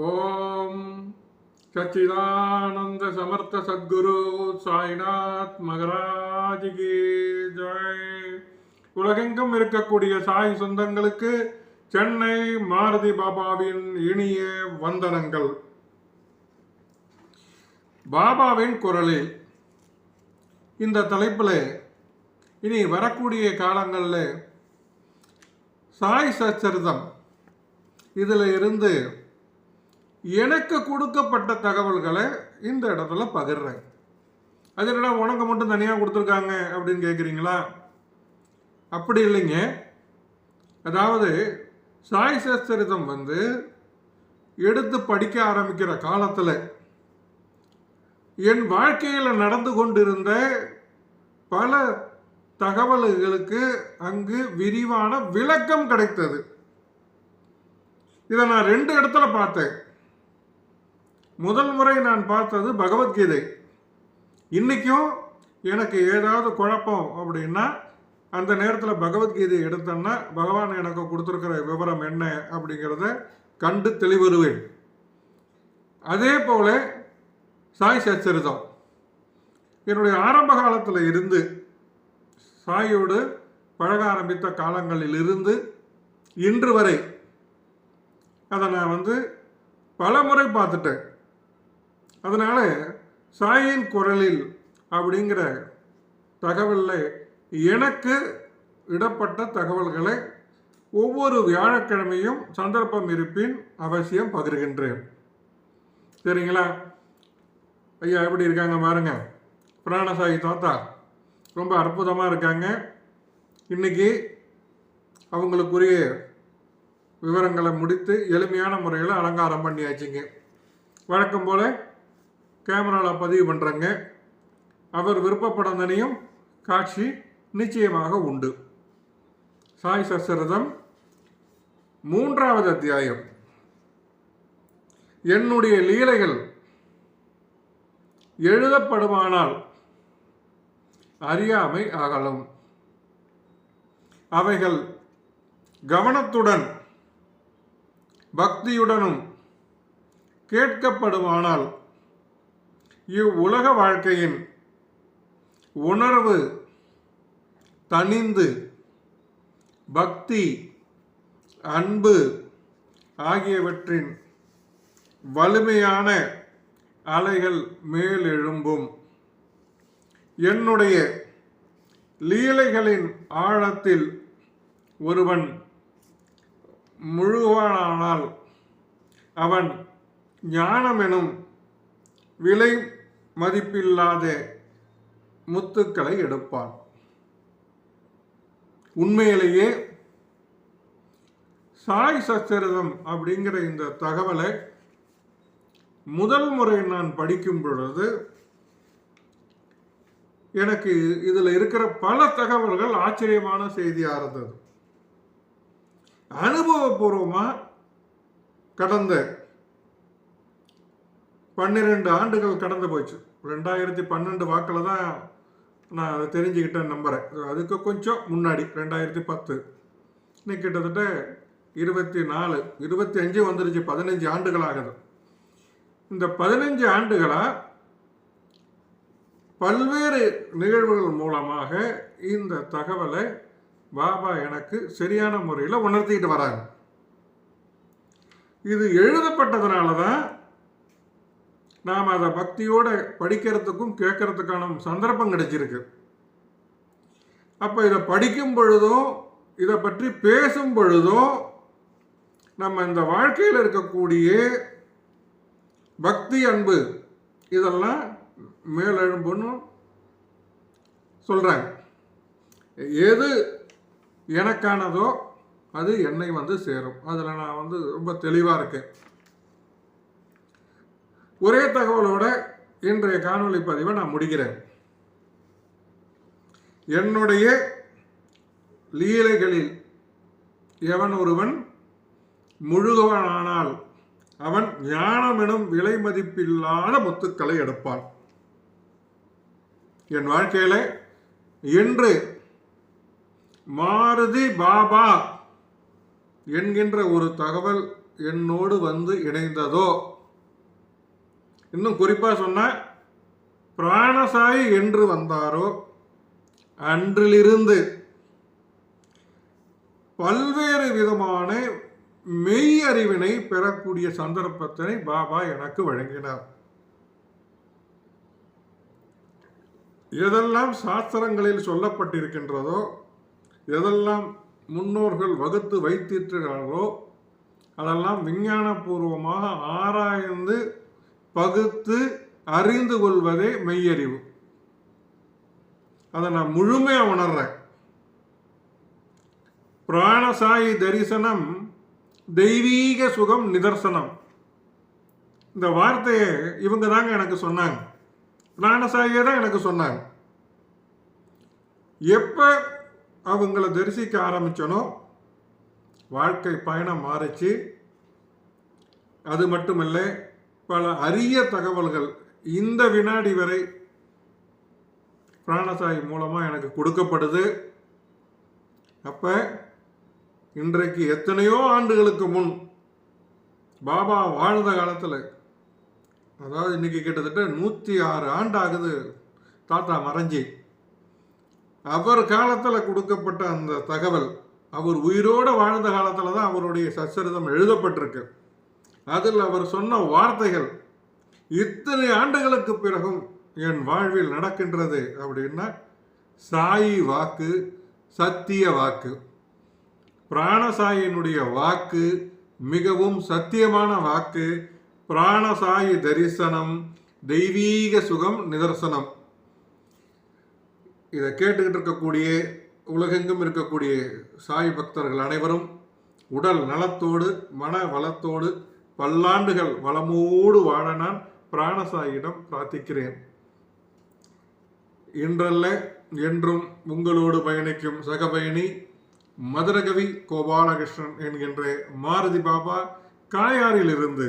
ஓம் சச்சிதானந்த சமர்த்த சத்குரு சாய்நாத் மகராஜிகி ஜெய். உலகெங்கும் இருக்கக்கூடிய சாய் சொந்தங்களுக்கு சென்னை மாருதி பாபாவின் இனிய வந்தனங்கள். பாபாவின் குரலில் இந்த தலைப்பில் இனி வரக்கூடிய காலங்களில் சாய் சச்சரிதம். இதில் இருந்து எனக்கு கொடுக்கப்பட்ட தகவல்களை இந்த இடத்துல பகிர்றேன். அது என்னடா உனக்கு மட்டும் தனியாக கொடுத்துருக்காங்க அப்படின்னு கேட்குறீங்களா அப்படி இல்லைங்க. அதாவது சாய் சச்சரிதம் வந்து எடுத்து படிக்க ஆரம்பிக்கிற காலத்தில் என் வாழ்க்கையில் நடந்து கொண்டிருந்த பல தகவல்களுக்கு அங்கு விரிவான விளக்கம் கிடைத்தது. இதை நான் ரெண்டு இடத்துல பார்த்தேன். முதல் முறை நான் பார்த்தது பகவத்கீதை. இன்றைக்கும் எனக்கு ஏதாவது குழப்பம் அப்படின்னா அந்த நேரத்தில் பகவத்கீதையை எடுத்தேன்னா பகவான் எனக்கு கொடுத்துருக்கிற விவரம் என்ன அப்படிங்கிறத கண்டு தெளிவருவேன் அதே போல சாய் சச்சரிதம். என்னுடைய ஆரம்ப காலத்தில் இருந்து சாயோடு பழக ஆரம்பித்த காலங்களில் இருந்து இன்று வரை அதை நான் வந்து பல முறை பார்த்துட்டேன். அதனால் சாயின் குரலில் அப்படிங்கிற தகவலில் எனக்கு இடப்பட்ட தகவல்களை ஒவ்வொரு வியாழக்கிழமையும் சந்தர்ப்பம் இருப்பின் அவசியம் பகிர்கின்றேன். சரிங்களா? ஐயா எப்படி இருக்காங்க? பாருங்க. பிராணசாயி தாத்தா ரொம்ப அற்புதமாக இருக்காங்க. இன்னைக்கு அவங்களுக்குரிய விவரங்களை முடித்து எளிமையான முறையில் அலங்காரம் பண்ணியாச்சுங்க. வழக்கம் போல் கேமராவில் பதிவு பண்ணுறங்க அவர் விருப்பப்படந்தனையும் காட்சி நிச்சயமாக உண்டு. சாய் சசரதம் மூன்றாவது அத்தியாயம். என்னுடைய லீலைகள் எழுதப்படுமானால் அறியாமை அகலும். அவைகள் கவனத்துடன் பக்தியுடனும் கேட்கப்படுமானால் இவ்வுலக வாழ்க்கையின் உணர்வு தணிந்து பக்தி அன்பு ஆகியவற்றின் வலிமையான அலைகள் மேலெழும்பும் என்னுடைய லீலைகளின் ஆழத்தில் ஒருவன் முழுவானால் அவன் ஞானமெனும் விலை மதிப்பில்லாத முத்துக்களை எடுப்பான். உண்மையிலேயே சாய் சச்சரிதம் அப்படிங்கிற இந்த தகவலை முதல் முறை நான் படிக்கும் பொழுது எனக்கு இதில் இருக்கிற பல தகவல்கள் ஆச்சரியமான செய்தியாக இருந்தது. அனுபவபூர்வமாக கடந்த பன்னிரெண்டு ஆண்டுகள் கடந்து போச்சு. ரெண்டாயிரத்தி பன்னெண்டு வாக்கில் தான் நான் அதை தெரிஞ்சுக்கிட்டேன் நம்புகிறேன் அதுக்கு கொஞ்சம் முன்னாடி ரெண்டாயிரத்தி பத்து. இன்னைக்கு கிட்டத்தட்ட இருபத்தி நாலு இருபத்தி அஞ்சு வந்துருச்சு பதினஞ்சு ஆண்டுகள் ஆகுது. இந்த பதினஞ்சு ஆண்டுகளாக பல்வேறு நிகழ்வுகள் மூலமாக இந்த தகவலை பாபா எனக்கு சரியான முறையில் உணர்த்திக்கிட்டு வராங்க இது எழுதப்பட்டதுனால தான் நாம் அதை பக்தியோடு படிக்கிறதுக்கும் கேட்கறதுக்கான சந்தர்ப்பம் கிடைச்சிருக்கு. அப்போ இதை படிக்கும் பொழுதும் இதை பற்றி பேசும் பொழுதும் நம்ம இந்த வாழ்க்கையில் இருக்கக்கூடிய பக்தி அன்பு இதெல்லாம் மேலெழும்புன்னு சொல்கிறாங்க எது எனக்கானதோ அது என்னை வந்து சேரும். அதில் நான் வந்து ரொம்ப தெளிவாக இருக்கேன். ஒரே தகவலோட இன்றைய காணொலி பதிவை நான் முடிக்கிறேன். என்னுடைய லீலைகளில் எவன் ஒருவன் முழுகவனானால் அவன் ஞானமெனும் விலை மதிப்பில்லாத முத்துக்களை எடுப்பான். என் வாழ்க்கையில இன்று மாருதி பாபா என்கின்ற ஒரு தகவல் என்னோடு வந்து இணைந்ததோ இன்னும் குறிப்பாக சொன்ன பிராணசாயி என்று வந்தாரோ அன்றிலிருந்து பல்வேறு விதமான மெய் அறிவினை பெறக்கூடிய சந்தர்ப்பத்தினை பாபா எனக்கு வழங்கினார். எதெல்லாம் சாஸ்திரங்களில் சொல்லப்பட்டிருக்கின்றதோ எதெல்லாம் முன்னோர்கள் வகுத்து வைத்திருக்கிறார்களோ அதெல்லாம் விஞ்ஞானபூர்வமாக ஆராய்ந்து பகுத்து அறிந்து கொள்வதே மெய்யறிவு. அதை நான் முழுமையாக உணர்றேன். பிராணசாயி தரிசனம் தெய்வீக சுகம் நிதர்சனம். இந்த வார்த்தையை இவங்க தாங்க எனக்கு சொன்னாங்க. பிராணசாயியே தான் எனக்கு சொன்னாங்க. எப்போ அவங்கள தரிசிக்க ஆரம்பித்தனோ வாழ்க்கை பயணம் மாறிச்சு. அது மட்டுமில்லை பல அரிய தகவல்கள் இந்த வினாடி வரை பிராணசாய் மூலமாக எனக்கு கொடுக்கப்படுது. அப்போ இன்றைக்கு எத்தனையோ ஆண்டுகளுக்கு முன் பாபா வாழ்ந்த காலத்தில் அதாவது இன்னைக்கு கிட்டத்தட்ட நூற்றி ஆறு ஆண்டு ஆகுது தாத்தா மறைஞ்சி. அவர் காலத்தில் கொடுக்கப்பட்ட அந்த தகவல் அவர் உயிரோடு வாழ்ந்த காலத்தில் தான் அவருடைய சச்சரிதம் எழுதப்பட்டிருக்கு. அதில் அவர் சொன்ன வார்த்தைகள் இத்தனை ஆண்டுகளுக்கு பிறகும் என் வாழ்வில் நடக்கின்றது அப்படின்னா சாயி வாக்கு சத்திய வாக்கு. பிராணசாயினுடைய வாக்கு மிகவும் சத்தியமான வாக்கு. பிராணசாயி தரிசனம் தெய்வீக சுகம் நிதர்சனம். இதை கேட்டுக்கிட்டு இருக்கக்கூடிய உலகெங்கும் இருக்கக்கூடிய சாய் பக்தர்கள் அனைவரும் உடல் நலத்தோடு மன வளத்தோடு பல்லாண்டுகள் வளமோடு வாழ நான் பிராணசாயிடம் பிரார்த்திக்கிறேன். இன்றல்ல என்றும் உங்களோடு பயணிக்கும் சகபயணி மதுரகவி கோபாலகிருஷ்ணன் என்கின்ற மாருதி பாபா காயாரிலிருந்து